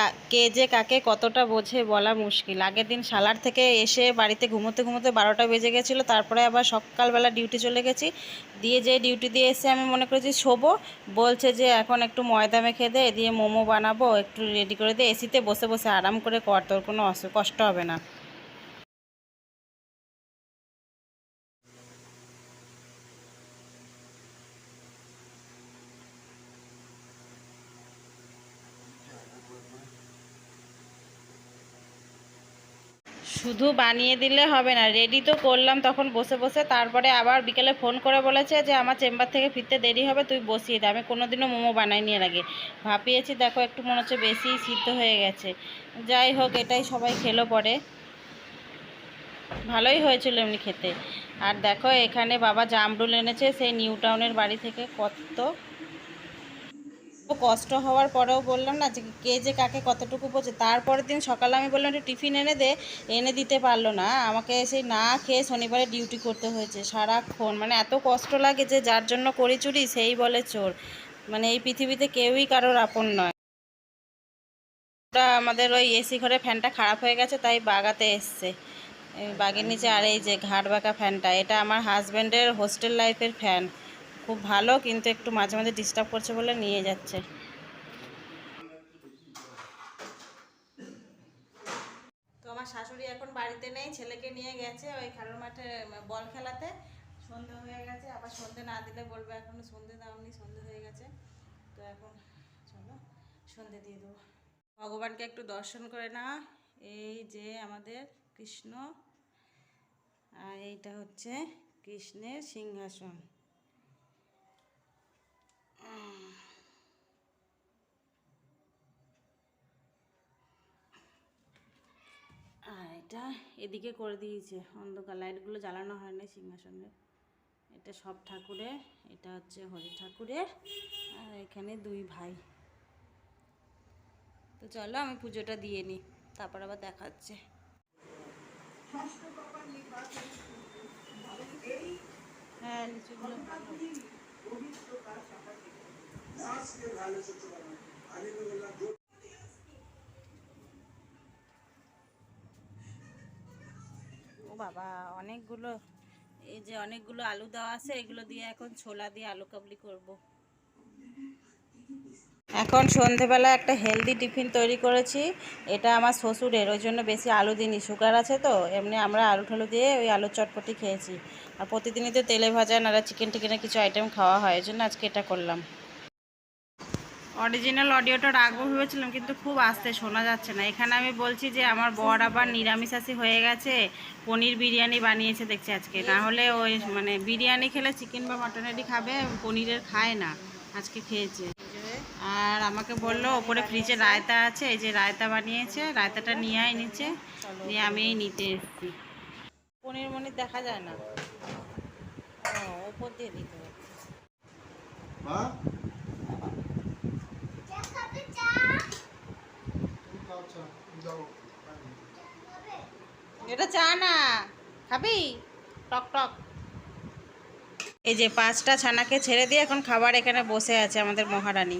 কা- যে কাকে কতটা বোঝে বলা মুশকিল। আগের দিন সালার থেকে এসে বাড়িতে ঘুমোতে ঘুমোতে বারোটা বেজে গেছিল, তারপরে আবার সকালবেলা ডিউটি চলে গেছি। দিয়ে যে ডিউটি দিয়ে এসে আমি মনে করেছি শোবো, বলছে যে এখন একটু ময়দা মেখে দে, দিয়ে মোমো বানাবো, একটু রেডি করে দে, এসিতে বসে বসে আরাম করে কর, তোর কোনো কষ্ট হবে না। শুধু বানিয়ে দিলে হবে না রেডি তো করলাম তখন বসে বসে, তারপরে আবার বিকেলে ফোন করে বলেছে যে আমার চেম্বার থেকে ফিরতে দেরি হবে, তুই বসিয়ে দে, আমি কোনোদিনও মোমো বানাইনি এর আগে। ভাপিয়েছি দেখো একটু মনে হচ্ছে বেশি সিদ্ধ হয়ে গেছে। যাই হোক, এটাই সবাই খেলো পরে। ভালোই হয়েছিল এমনি খেতে। আর দেখো, এখানে বাবা জামরুল এনেছে, সেই নিউ টাউনের বাড়ি থেকে কত কষ্ট হওয়ার পরেও বললাম না যে কে যে কাকে কতটুকু বোঝে। তারপরের দিন সকালে আমি বললাম একটু টিফিন এনে দে, এনে দিতে পারল না। আমাকে সেই না খেয়ে শনিবারে ডিউটি করতে হয়েছে সারাক্ষণ। মানে এত কষ্ট লাগে যে যার জন্য করি চুরি সেই বলে চোর। মানে এই পৃথিবীতে কেউই কারোর আপন নয়। ওটা আমাদের ওই এসি ঘরে ফ্যানটা খারাপ হয়ে গেছে, তাই বাগাতে এসছে। বাগের নিচে আর এই যে ঘাট বাঁকা ফ্যানটা, এটা আমার হাজব্যান্ডের হোস্টেল লাইফের ফ্যান খুব ভালো, কিন্তু একটু মাঝে মাঝে ডিস্টার্ব করছে বলে নিয়ে যাচ্ছে। তো আমার শাশুড়ি এখন বাড়িতে নেই, ছেলেকে নিয়ে গেছে ওই খেলার মাঠে, বল খেলাতে। সন্ধে হয়ে গেছে, আবার সন্ধে না দিলে বলবে এখনও সন্ধে দাওনি, সন্ধে হয়ে গেছে। তো এখন চলো, সন্ধে দিয়ে দেবো। ভগবানকে একটু দর্শন করে না, এই যে আমাদের কৃষ্ণ, আর এইটা হচ্ছে কৃষ্ণের সিংহাসন। আর এটা এদিকে করে দিয়েছে। অন্ধকার, লাইটগুলো জ্বালানো হয় না সিংহাসনের এটা সব ঠাকুরের, এটা হচ্ছে হরি ঠাকুরের, আর এখানে দুই ভাই। তো চলো আমি পুজোটা দিয়ে নিই তারপর আবার দেখাচ্ছে। হ্যাঁ লিচুগুলো। ও বাবা, অনেকগুলো, এই যে অনেকগুলো আলু দেওয়া আছে, এগুলো দিয়ে এখন ছোলা দিয়ে আলু কাবলি করব। এখন সন্ধেবেলা একটা হেলদি টিফিন তৈরি করেছি। এটা আমার শ্বশুরের, ওই জন্য বেশি আলু দিইনি সুগার আছে তো, এমনি আমরা আলু ঠালু দিয়ে ওই আলুর চটপটি খেয়েছি। আর প্রতিদিনই তো তেলে ভাজা নাড়া চিকেন টিকেনের কিছু আইটেম খাওয়া হয়, এই জন্য আজকে এটা করলাম। অরিজিনাল অডিওটা রাখব ভেবেছিলাম, কিন্তু খুব আস্তে শোনা যাচ্ছে না। এখানে আমি বলছি যে আমার বর আবার নিরামিষাশি হয়ে গেছে, পনির বিরিয়ানি বানিয়েছে দেখছি আজকে। না হলে ওই মানে বিরিয়ানি খেলে চিকেন বা মাটনেরই খাবে, পনিরের খায় না, আজকে খেয়েছে। আর আমাকে বলল, ওপরে ফ্রিজে রায়তা আছে, এই যে রায়তা বানিয়েছে, রায়তাটা নিয়ে আয় নিচে দিয়ে আমি নিতে এসেছি। পনির মনির দেখা যায় না। ও ওপর দিয়ে দিতে এটা চা না। খাবি? টক টক। এই যে পাঁচটা ছানাকে ছেড়ে দিয়ে এখন খাবার এখানে বসে আছে আমাদের মহারানী।